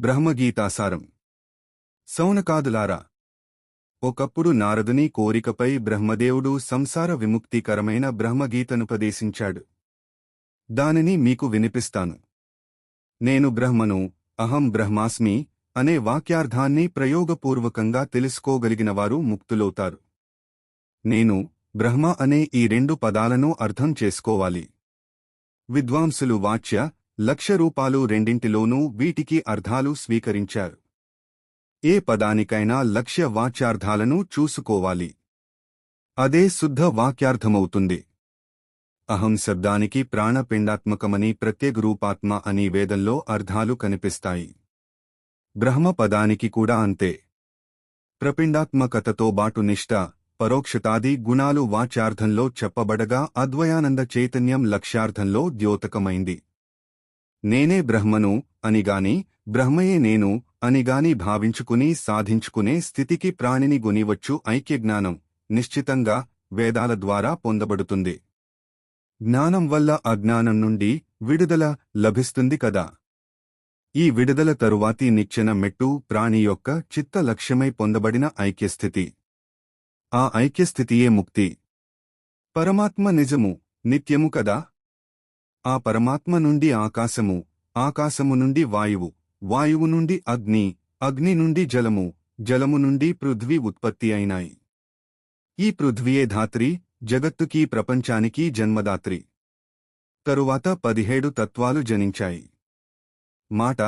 బ్రహ్మగీతాసారం. సౌనకాదులారా ఒకప్పుడు నారదుని కోరికపై బ్రహ్మదేవుడు సంసార విముక్తికరమైన బ్రహ్మగీతనుపదేశించాడు. దానిని మీకు వినిపిస్తాను. నేను బ్రహ్మను అహం బ్రహ్మాస్మి అనే వాక్యార్థాన్ని ప్రయోగపూర్వకంగా తెలుసుకోగలిగినవారు ముక్తులవుతారు. నేను బ్రహ్మ అనే ఈ రెండు పదాలను అర్థం చేసుకోవాలి. విద్వాంసులు వాచ్య లక్ష రూపాలు రెండింటిలోనూ వీటికి అర్థాలు స్వీకరించారు. ఏ పదానికైనా లక్ష్య వాచ్యార్థాలను చూసుకోవాలి. అదే శుద్ధ వాక్యార్థమవుతుంది. అహం శబ్దానికి ప్రాణపిండాత్మకమని ప్రత్యేక రూపాత్మ అని వేదంలో అర్థాలు కనిపిస్తాయి. బ్రహ్మ పదానికి కూడా అంతే. ప్రపిండాత్మకతతో బాటు నిష్ఠ పరోక్షతాది గుణాలు వాచ్యార్థంలో చెప్పబడగా అద్వయానంద చైతన్యం లక్ష్యార్థంలో ద్యోతకమైంది. నేనే బ్రహ్మను అనిగాని బ్రహ్మయే నేను అనిగాని భావించుకుని సాధించుకునే స్థితికి ప్రాణిని గునివచ్చు ఐక్యజ్ఞానం నిశ్చితంగా వేదాల ద్వారా పొందబడుతుంది. జ్ఞానం వల్ల అజ్ఞానం నుండి విడుదల లభిస్తుంది కదా. ఈ విడుదల తరువాతి నిచ్చెన మెట్టు ప్రాణి యొక్క చిత్త లక్ష్యమై పొందబడిన ఐక్యస్థితి. ఆ ఐక్యస్థితియే ముక్తి. పరమాత్మ నిజము నిత్యము కదా. ఆ పరమాత్మ నుండి ఆకాశము ఆకాశము నుండి వాయువు వాయువు నుండి అగ్ని అగ్ని నుండి జలము జలము నుండి పృథ్వీ ఉత్పత్తి అయినాయి. ఈ పృథ్వీయే ధాత్రి జగత్తుకీ ప్రపంచానికి జన్మదాత్రి. తరువాత పదిహేడు తత్వాలు జనించాయి. మాట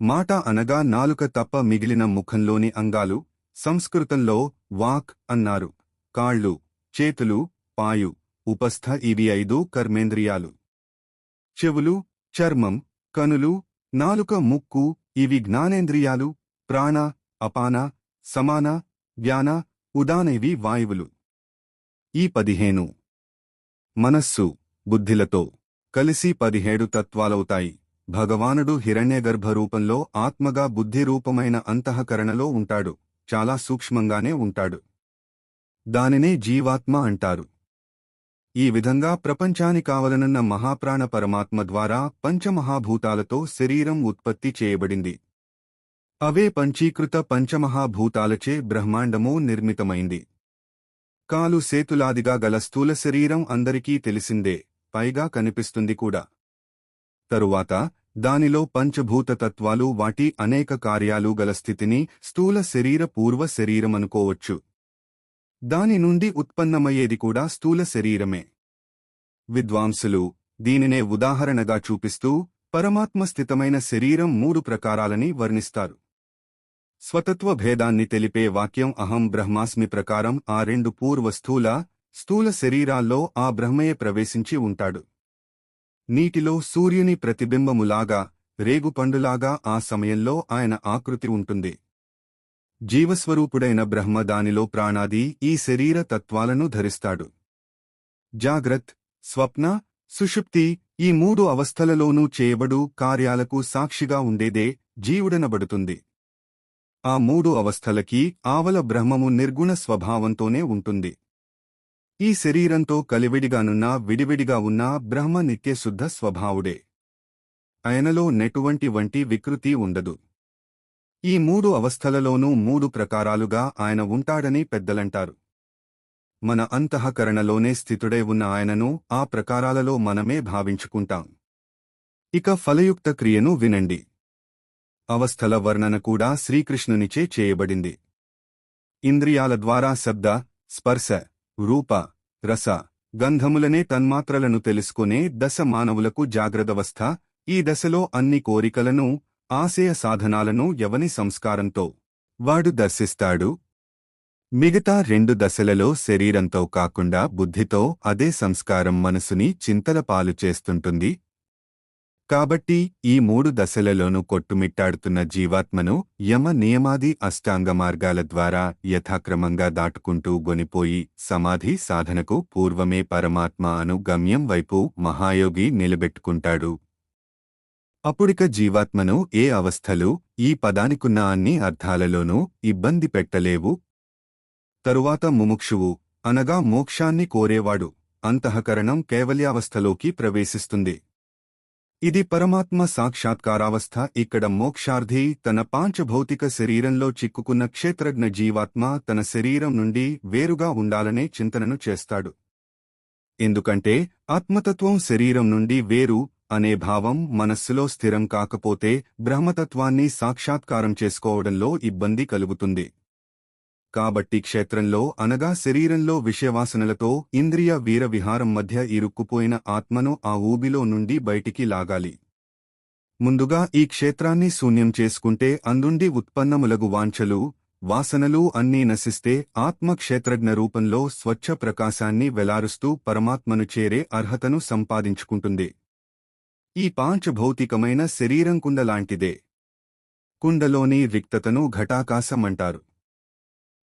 మాట అనగా నాలుక తప్ప మిగిలిన ముఖంలోని అంగాలు సంస్కృతంలో వాక్ అన్నారు. కాళ్ళు చేతులు పాయు ఉపస్థ ఇవి ఐదు కర్మేంద్రియాలు. చెవులు చర్మం కనులు నాలుక ముక్కు ఇవి జ్ఞానేంద్రియాలు ప్రాణ అపాన సమాన వ్యాన ఉదానైవి వాయువులు. ఈ పదిహేను. మనస్సు బుద్ధిలతో కలిసి పదిహేడు తత్వాలవుతాయి. భగవానుడు హిరణ్యగర్భ రూపంలో ఆత్మగా బుద్ధి రూపమైన అంతఃకరణలో ఉంటాడు. చాలా సూక్ష్మంగానే ఉంటాడు. దానినే జీవాత్మ అంటారు. ఈ విధంగా ప్రపంచాని కావలనన్న మహాప్రాణ పరమాత్మ ద్వారా పంచమహాభూతాలతో శరీరం ఉత్పత్తి చేయబడింది. అవే పంచీకృత పంచమహాభూతాలచే బ్రహ్మాండమో నిర్మితమైంది. కాలు సేతులాదిగా గల స్థూల శరీరం అందరికీ తెలిసిందే పైగా కనిపిస్తుంది కూడా. తరువాత దానిలో పంచభూత తత్వాలు వాటి అనేక కార్యాలు గల స్థితిని స్థూల శరీర పూర్వ శరీరమనుకోవచ్చు. దాని నుండి ఉత్పన్నమయ్యేది కూడా స్థూల శరీరమే. విద్వాంసులు దీనినే ఉదాహరణగా చూపిస్తూ పరమాత్మస్థితమైన శరీరం మూడు ప్రకారాలని వర్ణిస్తారు. స్వతత్వ భేదాన్ని తెలిపే వాక్యం అహం బ్రహ్మాస్మి ప్రకారం ఆ రెండు పూర్వ స్థూల స్థూల శరీరాల్లో ఆ బ్రహ్మయే ప్రవేశించి ఉంటాడు. నీటిలో సూర్యుని ప్రతిబింబములాగా రేగుపండులాగా ఆ సమయంలో ఆయన ఆకృతి ఉంటుంది. జీవస్వరూపుడైన బ్రహ్మ దానిలో ప్రాణాది ఈ శరీర తత్వాలను ధరిస్తాడు. జాగ్రత్ స్వప్న సుషుప్తి ఈ మూడు అవస్థలలోనూ చేయబడు కార్యాలకు సాక్షిగా ఉండేదే జీవుడనబడుతుంది. ఆ మూడు అవస్థలకి ఆవల బ్రహ్మము నిర్గుణ స్వభావంతోనే ఉంటుంది. ఈ శరీరంతో కలివిడిగానున్నా విడివిడిగా ఉన్నా బ్రహ్మ నిత్యశుద్ధ స్వభావుడే. ఆయనలో నెటువంటి వంటి వికృతి ఉండదు. ఈ మూడు అవస్థలలోనూ మూడు ప్రకారాలుగా ఆయన ఉంటాడని పెద్దలంటారు. మన అంతఃకరణలోనే స్థితుడై ఉన్న ఆయనను ఆ ప్రకారాలలో మనమే భావించుకుంటాం. ఇక ఫలయుక్త క్రియను వినండి. అవస్థల వర్ణన కూడా శ్రీకృష్ణునిచే చేయబడింది. ఇంద్రియాల ద్వారా శబ్ద స్పర్శ రూప రస గంధములనే తన్మాత్రలను తెలుసుకునే దశ మానవులకు జాగ్రత్తవస్థ ఈ దశలో అన్ని కోరికలను ఆశయ సాధనాలను ఎవని సంస్కారంతో వాడు దర్శిస్తాడు. మిగతా రెండు దశలలో శరీరంతో కాకుండా బుద్ధితో అదే సంస్కారం మనసుని చింతల పాలు చేస్తుంటుంది. కాబట్టి ఈ మూడు దశలలోనూ కొట్టుమిట్టాడుతున్న జీవాత్మను యమ నియమాది అష్టాంగ మార్గాల ద్వారా యథాక్రమంగా దాటుకుంటూ గొనిపోయి సమాధి సాధనకు పూర్వమే పరమాత్మ అను గమ్యం వైపు మహాయోగి నిలబెట్టుకుంటాడు. అప్పుడిక జీవాత్మను ఏ అవస్థలు ఈ పదానికున్న అన్ని అర్థాలలోనూ ఇబ్బంది పెట్టలేవు. తరువాత ముముక్షువు అనగా మోక్షాన్ని కోరేవాడు అంతఃకరణం కేవల్యావస్థలోకి ప్రవేశిస్తుంది. ఇది పరమాత్మ సాక్షాత్కారావస్థ ఇక్కడ మోక్షార్థి తన పాంచభౌతిక శరీరంలో చిక్కుకున్న క్షేత్రజ్ఞ జీవాత్మ తన శరీరం నుండి వేరుగా ఉండాలనే చింతనను చేస్తాడు. ఎందుకంటే ఆత్మతత్వం శరీరం నుండి వేరు అనే భావం మనస్సులో స్థిరం కాకపోతే బ్రహ్మతత్వాన్ని సాక్షాత్కారం చేసుకోవడంలో ఇబ్బంది కలుగుతుంది. కాబట్టి క్షేత్రంలో అనగా శరీరంలో విషయవాసనలతో ఇంద్రియ వీర విహారం మధ్య ఇరుక్కుపోయిన ఆత్మను ఆ ఊబిలో నుండి బయటికి లాగాలి. ముందుగా ఈ క్షేత్రాన్ని శూన్యం చేసుకుంటే అందుండి ఉత్పన్నములగు వాంఛలు వాసనలు అన్నీ నశిస్తే ఆత్మ క్షేత్రజ్ఞ రూపంలో స్వచ్ఛ ప్రకాశాన్ని వెలారుస్తూ పరమాత్మను చేరే అర్హతను సంపాదించుకుంటుంది. ఈ పాంచభౌతికమైన శరీరం కుండలాంటిదే. కుండలోని రిక్తతను ఘటాకాశమంటారు.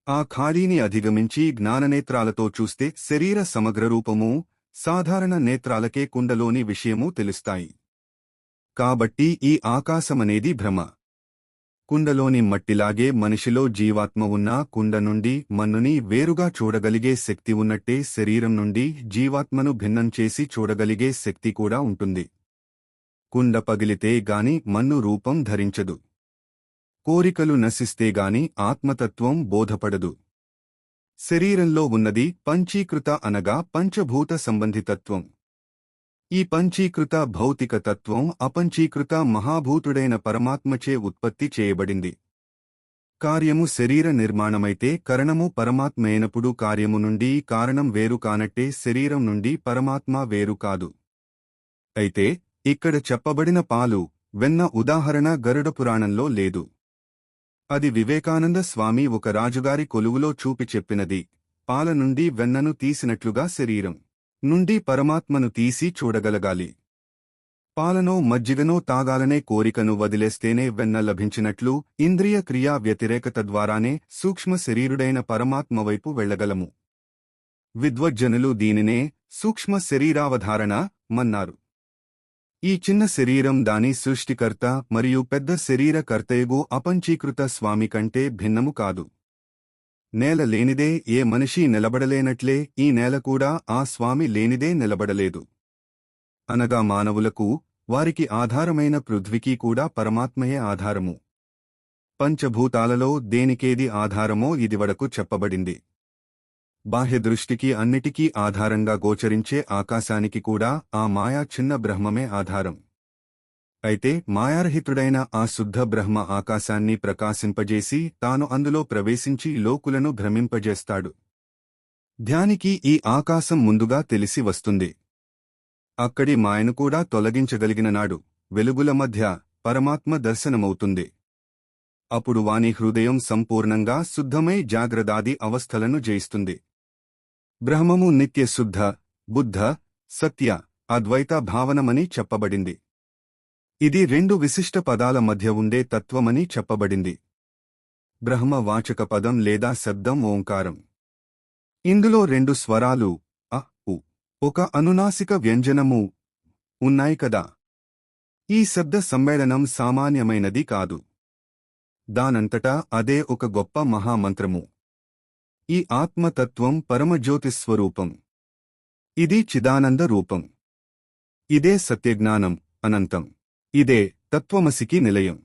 ఆ ఖాళీని అధిగమించి జ్ఞాననేత్రాలతో చూస్తే శరీర సమగ్ర రూపము సాధారణ నేత్రాలకే కుండలోని విషయమూ తెలుస్తాయి. కాబట్టి ఈ ఆకాశమనేది భ్రమ. కుండలోని మట్టిలాగే మనిషిలో జీవాత్మ ఉన్నా కుండ నుండి మన్నుని వేరుగా చూడగలిగే శక్తి ఉన్నట్టే శరీరం నుండి జీవాత్మను భిన్నం చేసి చూడగలిగే శక్తి కూడా ఉంటుంది. కుండ పగిలితే గాని మన్ను రూపం ధరించదు. కోరికలు నశిస్తే గాని ఆత్మతత్వం బోధపడదు. శరీరంలో ఉన్నది పంచీకృత అనగా పంచభూత సంబంధితత్వం. ఈ పంచీకృత భౌతిక తత్వం అపంచీకృత మహాభూతుడైన పరమాత్మచే ఉత్పత్తి చేయబడింది. కార్యము శరీర నిర్మాణమైతే కరణము పరమాత్మైనప్పుడు కార్యము నుండి కారణం వేరు కానట్టే శరీరం నుండి పరమాత్మ వేరు కాదు. అయితే ఇక్కడ చెప్పబడిన పాలు వెన్న ఉదాహరణ గరుడ పురాణంలో లేదు. అది వివేకానంద స్వామి ఒక రాజుగారి కొలువులో చూపి చెప్పినది. పాల నుండి వెన్నను తీసినట్లుగా శరీరం నుండి పరమాత్మను తీసి చూడగలగాలి. పాలనో మజ్జిగనో తాగాలనే కోరికను వదిలేస్తేనే వెన్న లభించినట్లు ఇంద్రియ క్రియా వ్యతిరేకత ద్వారానే సూక్ష్మ శరీరుడైన పరమాత్మ వైపు వెళ్ళగలము విద్వజ్జనులు దీనినే సూక్ష్మ శరీరావధారణ మన్నారు. ఈ చిన్న శరీరం దాని సృష్టికర్త మరియు పెద్ద శరీరకర్తయగు అపంచీకృత స్వామి కంటే భిన్నము కాదు. నేల లేనిదే ఏ మనిషి నిలబడలేనట్లే ఈ నేల కూడా ఆ స్వామి లేనిదే నిలబడలేదు. అనగా మానవులకు వారికి ఆధారమైన పృథ్వీకి కూడా పరమాత్మయే ఆధారము. పంచభూతాలలో దేనికేది ఆధారమో ఇదివడకు చెప్పబడింది. బాహ్య దృష్టికి అన్నిటికీ ఆధారంగా గోచరించే ఆకాశానికి కూడా ఆ మాయా చిన్న బ్రహ్మమే ఆధారం. అయితే మాయారహితుడైన ఆ శుద్ధ బ్రహ్మ ఆకాశాన్ని ప్రకాశింపజేసి తాను అందులో ప్రవేశించి లోకులను భ్రమింపజేస్తాడు. ధ్యానికి ఈ ఆకాశం ముందుగా తెలిసి వస్తుంది. అక్కడి మాయను కూడా తొలగించగలిగిన నాడు వెలుగుల మధ్య పరమాత్మ దర్శనమవుతుంది. అప్పుడు వాని హృదయం సంపూర్ణంగా శుద్ధమై జాగ్రదాది అవస్థలను జయిస్తుంది. బ్రహ్మము నిత్య శుద్ధ బుద్ధ సత్య అద్వైత భావనమని చెప్పబడింది. ఇది రెండు విశిష్ట పదాల మధ్య ఉండే తత్వమని చెప్పబడింది. బ్రహ్మ వాచక పదం లేదా శబ్దం ఓంకారం. ఇందులో రెండు స్వరాలు అ ఉ ఒక అనునాసిక వ్యంజనము ఉన్నాయి కదా. ఈ శబ్ద సమ్మేళనం సామాన్యమైనది కాదు. దానంతటా అదే ఒక గొప్ప మహామంత్రము. ఈ ఆత్మతత్వం పరమజ్యోతిస్వరూపం. ఇది చిదానంద రూపం. ఇదే సత్యజ్ఞానం అనంతం. ఇదే తత్వమసికి నిలయం.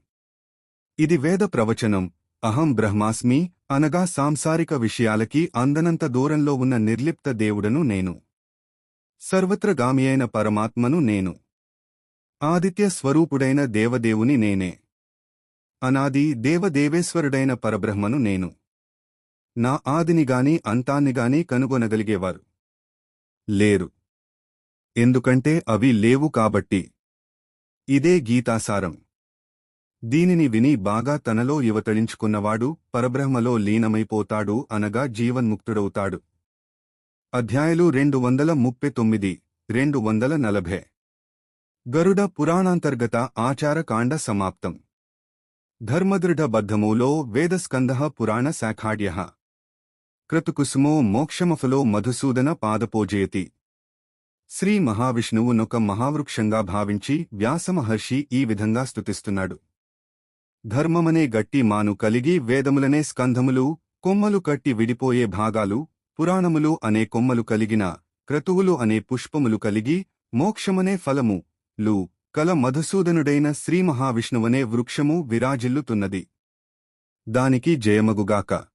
ఇది వేద ప్రవచనం అహం బ్రహ్మాస్మి అనగా సాంసారిక విషయాలకి అందనంత దూరంలో ఉన్న నిర్లిప్త దేవుడను నేను. సర్వత్రగామియైన పరమాత్మను నేను. ఆదిత్య స్వరూపుడైన దేవదేవుని నేనే. అనాది దేవదేవేశ్వరుడైన పరబ్రహ్మను నేను. నా ఆదినిగాని అంతాన్నిగాని కనుగొనగలిగేవారు. లేరు. ఎందుకంటే అవి లేవు కాబట్టి. ఇదే గీతాసారం. దీనిని విని బాగా తనలో యువతళించుకున్నవాడు పరబ్రహ్మలో లీనమైపోతాడు అనగా జీవన్ముక్తుడవుతాడు. అధ్యాయులు రెండు వందల ముప్పై తొమ్మిది రెండు వందల నలభై. గరుడ పురాణాంతర్గత ఆచారకాండ సమాప్తం. ధర్మదృఢబద్ధములో వేదస్కంద పురాణ శాఖాడ్య క్రతుకుసుమో మోక్షమఫలో మధుసూదన పాదపోజయతి. శ్రీ మహావిష్ణువునొక మహావృక్షంగా భావించి వ్యాసమహర్షి ఈ విధంగా స్తుతిస్తున్నాడు. ధర్మమనే గట్టి మాను కలిగి వేదములనే స్కంధములు కొమ్మలు కట్టి విడిపోయే భాగాలు పురాణములు అనే కొమ్మలు కలిగిన క్రతువులు అనే పుష్పములు కలిగి మోక్షమనే ఫలము లు కల మధుసూదనుడైన శ్రీ మహావిష్ణువనే వృక్షము విరాజిల్లుతున్నది. దానికి జయమగుగాక.